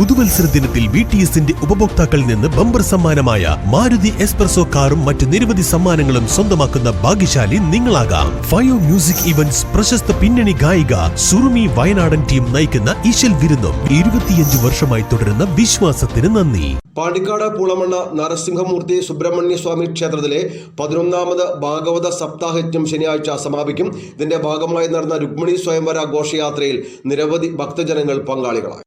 പുതുവത്സര ദിനത്തിൽ V T എസിന്റെ ഉപഭോക്താക്കളിൽ നിന്ന് ബമ്പർ സമ്മാനമായ മാരുതി എസ്പ്രസോ കാറും മറ്റ് നിരവധി സമ്മാനങ്ങളും സ്വന്തമാക്കുന്ന ഭാഗ്യശാലി നിങ്ങളാകാം. ഫയോ മ്യൂസിക് ഇവന്റ്സ് പ്രശസ്ത പിന്നണി ഗായിക സുറുമി വയനാടൻ ടീം നയിക്കുന്ന ഈശൽ വിരുന്നും ഇരുപത്തിയഞ്ച് വർഷമായി തുടരുന്ന വിശ്വാസത്തിന് നന്ദി. പാണ്ടിക്കാട് പൂളമണ്ണ നരസിംഹമൂർത്തി സുബ്രഹ്മണ്യ സ്വാമി ക്ഷേത്രത്തിലെ പതിനൊന്നാമത് ഭാഗവത സപ്താഹയജ്ഞം ശനിയാഴ്ച സമാപിക്കും. ഇതിന്റെ ഭാഗമായി നടന്ന രുക്മിണി സ്വയംവര ഘോഷയാത്രയിൽ നിരവധി ഭക്തജനങ്ങൾ പങ്കാളികളായി.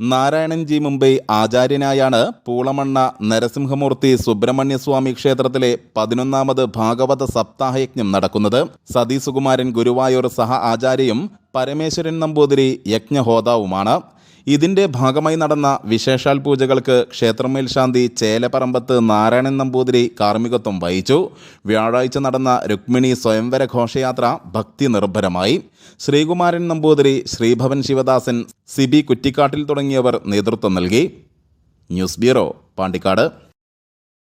ഹരേ നാരായണൻജി മുംബൈ ആചാര്യനായാണ് പൂളമണ്ണ നരസിംഹമൂർത്തി സുബ്രഹ്മണ്യസ്വാമി ക്ഷേത്രത്തിലെ പതിനൊന്നാമത് ഭാഗവത സപ്താഹയജ്ഞം നടക്കുന്നത്. സതീസുകുമാരൻ ഗുരുവായൂർ സഹ ആചാര്യയും പരമേശ്വരൻ നമ്പൂതിരി യജ്ഞഹോതാവുമാണ്. ഇതിന്റെ ഭാഗമായി നടന്ന വിശേഷാൽ പൂജകൾക്ക് ക്ഷേത്രമേൽശാന്തി ചേലപ്പറമ്പത്ത് നാരായണൻ നമ്പൂതിരി കാർമ്മികത്വം വഹിച്ചു. വ്യാഴാഴ്ച നടന്ന രുക്മിണി സ്വയംവര ഘോഷയാത്ര ഭക്തി നിർഭരമായി. ശ്രീകുമാരൻ നമ്പൂതിരി ശ്രീഭവൻ ശിവദാസൻ സിബി കുറ്റിക്കാട്ടിൽ തുടങ്ങിയവർ നേതൃത്വം നൽകി. News bureau Pandikkad.